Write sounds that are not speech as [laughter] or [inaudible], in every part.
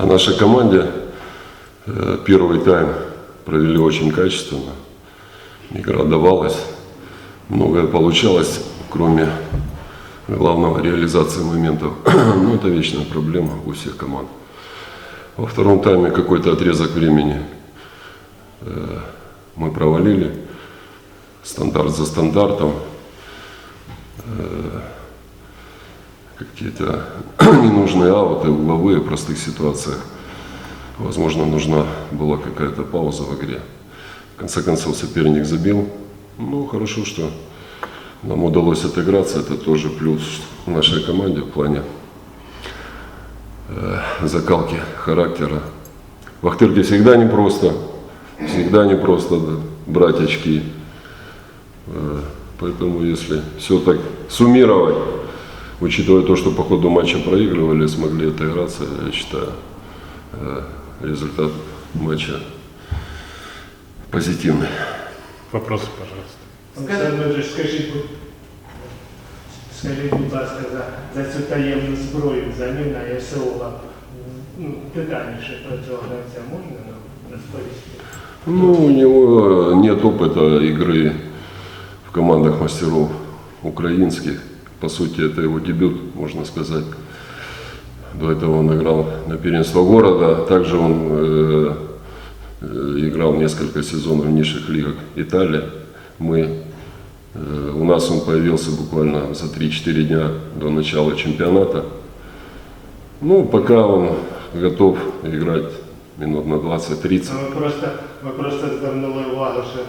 О нашей команде э, первый тайм провели очень качественно. Игра давалась, многое получалось, кроме главного реализации моментов. [clears throat] Но это вечная проблема у всех команд. Во втором тайме какой-то отрезок времени э, мы провалили. Стандарт за стандартом. Какие-то [clears throat] ненужные ауты, угловые простых ситуациях. Возможно, нужна была какая-то пауза в игре. В конце концов, соперник забил. Ну, хорошо, что нам удалось отыграться. Это тоже плюс нашей команде в плане э, закалки характера. В Ахтырке всегда непросто. Всегда непросто брать очки. Э, Поэтому, если все так суммировать, учитывая то, что по ходу матча проигрывали, смогли отыграться, я считаю, э, результат матча позитивный. Вопросы, пожалуйста. Олександр Дмитрович, скажіть, будь- скажіть, будь ласка, за, за цю таємну зброю заміна Ясеова. Ну, детальніше про цього гравця можна нам розповісти? Ну, у него нет опыта игры в командах мастеров украинских. По сути, это его дебют, можно сказать. До этого он играл на первенство города. Также он э, э, играл несколько сезонов в низших лигах Италии. Мы, э, у нас он появился буквально за 3-4 дня до начала чемпионата. Ну, пока он готов играть минут на 20-30. Ну, Ми просто, ми просто звернули увагу, що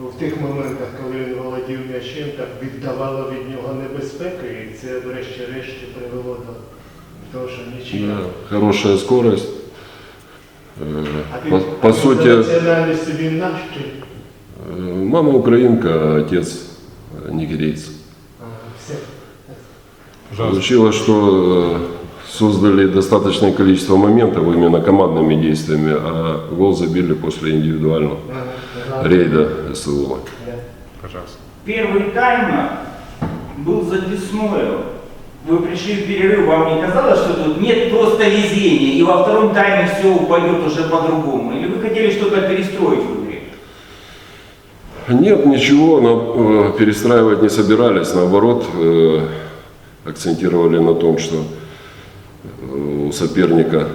в тих моментах, коли він володів м'ячем, так віддавало від нього небезпеки, і це врешті-решті привело до того, що нічия. Да, хорошая скорость. Э, А По, він по за сути, національністю він наш чи? э, мама украинка, а отец э, нигерейец. А, все. Пожалуйста. Получилось, что э, создали достаточное количество моментов именно командными действиями, а гол забили после индивидуального Ага. рейда. Я. Пожалуйста. Первый тайм был за. Вы пришли в перерыв, вам не казалось, что тут нет просто везения, и во втором тайме все упадет уже по-другому? Или вы хотели что-то перестроить в игре? Нет, ничего, но, э, перестраивать не собирались, наоборот, э, акцентировали на том, что э, у соперника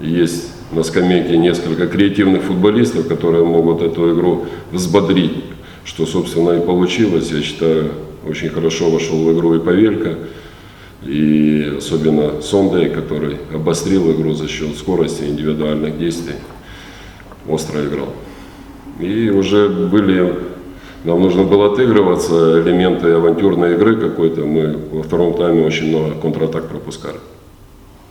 есть на скамейке несколько креативных футболистов, которые могут эту игру взбодрить, что, собственно, и получилось. Я считаю, очень хорошо вошел в игру и Павелька, и особенно Сондей, который обострил игру за счет скорости индивидуальных действий, остро играл. И уже были, нам нужно было отыгрываться, элементы авантюрной игры какой-то. Мы во втором тайме очень много контратак пропускали.